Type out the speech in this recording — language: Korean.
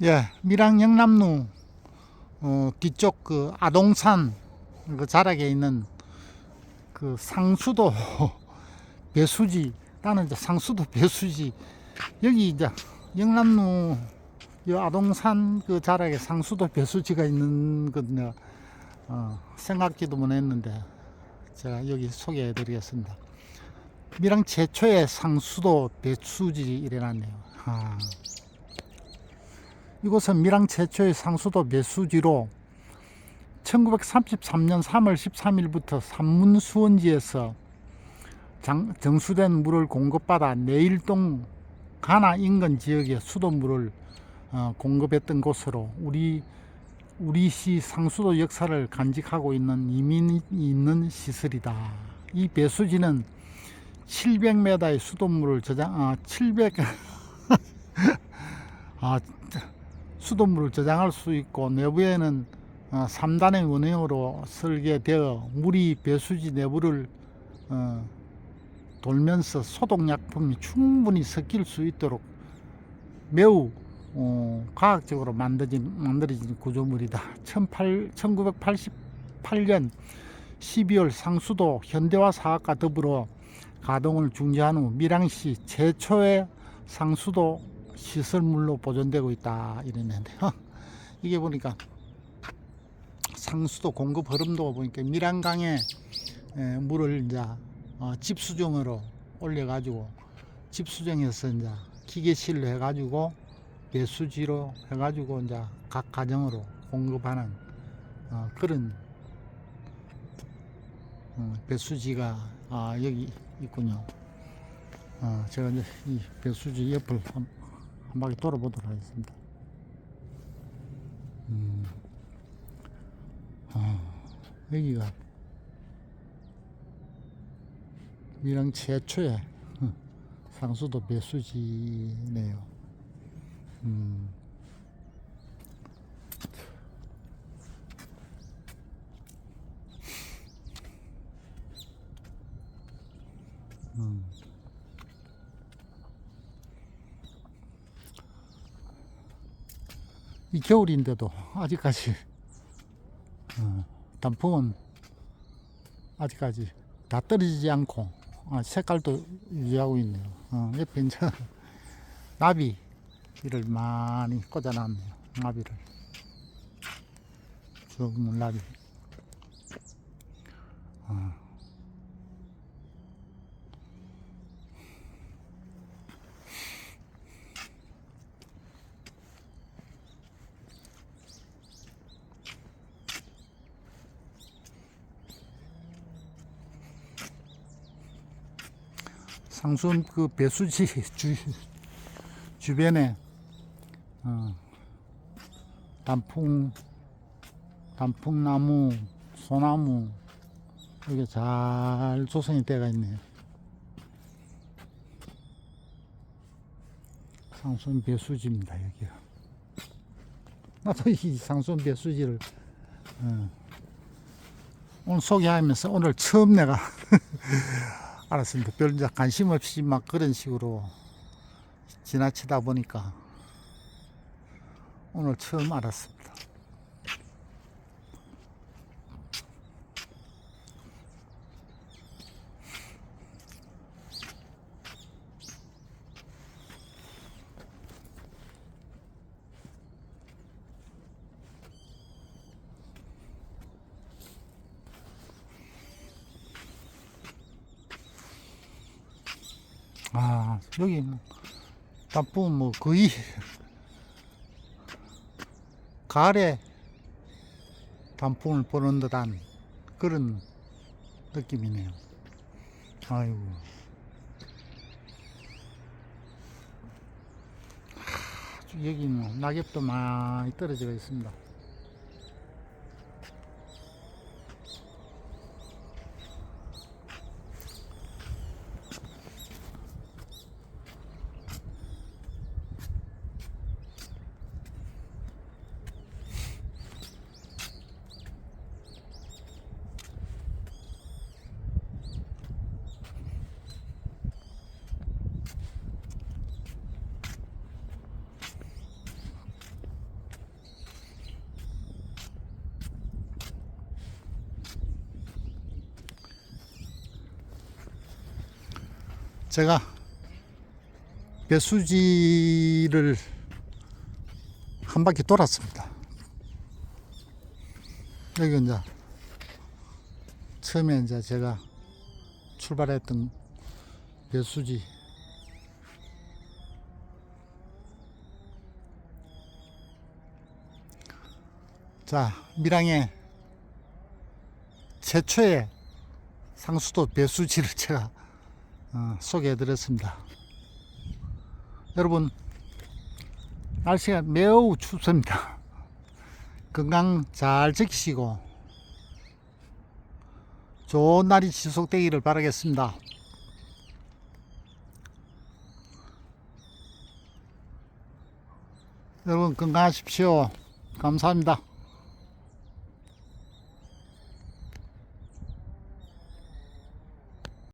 예, 밀양 영남로 어, 뒤쪽 그 아동산 그 자락에 있는 그 상수도 배수지 나는 이제 상수도 배수지 여기 이제 영남로 이 아동산 그 자락에 상수도 배수지가 있는 건 내가 어, 생각지도 못했는데 제가 여기 소개해 드리겠습니다. 밀양 최초의 상수도 배수지 이래놨네요. 아. 이곳은 밀양 최초의 상수도 배수지로 1933년 3월 13일부터 산문수원지에서 장- 정수된 물을 공급받아 내일동 가나 인근 지역에 수돗물을 어, 공급했던 곳으로 우리 우리시 상수도 역사를 간직하고 있는 이민이 있는 시설이다. 이 배수지는 700m의 수돗물을 저장 아 700. 아 수돗물을 저장할 수 있고 내부에는 어, 3단의 원형으로 설계되어 물이 배수지 내부를 어, 돌면서 소독약품이 충분히 섞일 수 있도록 매우 어, 과학적으로 만들어진, 만들어진 구조물이다. 18, 1988년 12월 상수도 현대화 사업과 더불어 가동을 중지한 후 밀양시 최초의 상수도 시설물로 보존되고 있다 이랬는데 이게 보니까 상수도 공급 흐름도 보니까 밀양강에 에, 물을 이제 어, 집수정으로 올려가지고 집수정해서 이제 기계실로 해가지고 배수지로 해가지고 이제 각 가정으로 공급하는 어, 그런 어, 배수지가 아, 여기 있군요. 어, 제가 이제 이 배수지 옆을 한, 한 바퀴 돌아보도록 하겠습니다. 음, 아, 여기가 밀양 최초의 어, 상수도 배수지네요. 음. 음. 이 겨울인데도 아직까지 어, 단풍은 아직까지 다 떨어지지 않고 아, 색깔도 유지하고 있네요. 어, 옆에 이제 나비를 많이 꽂아놨네요. 나비를 주문 나비. 어. 상순 그 배수지 주, 주변에 어, 단풍 단풍나무 소나무 이게 잘 조성이 되어 있네요. 상순 배수지입니다 여기가. 나도 이 상순 배수지를 어, 오늘 소개하면서 오늘 처음 내가 알았습니다. 별 이제 관심 없이 막 그런 식으로 지나치다 보니까 오늘 처음 알았습니다. 아, 여기 뭐, 단풍 뭐 거의 가을에 단풍을 보는 듯한 그런 느낌이네요. 아이고. 여기는 낙엽도 많이 떨어져 있습니다. 제가 배수지를 한 바퀴 돌았습니다. 여기 이제 처음에 이제 제가 출발했던 배수지 자 밀양의 최초의 상수도 배수지를 제가 어, 소개해 드렸습니다. 여러분 날씨가 매우 춥습니다. 건강 잘 지키시고 좋은 날이 지속되기를 바라겠습니다. 여러분 건강하십시오. 감사합니다.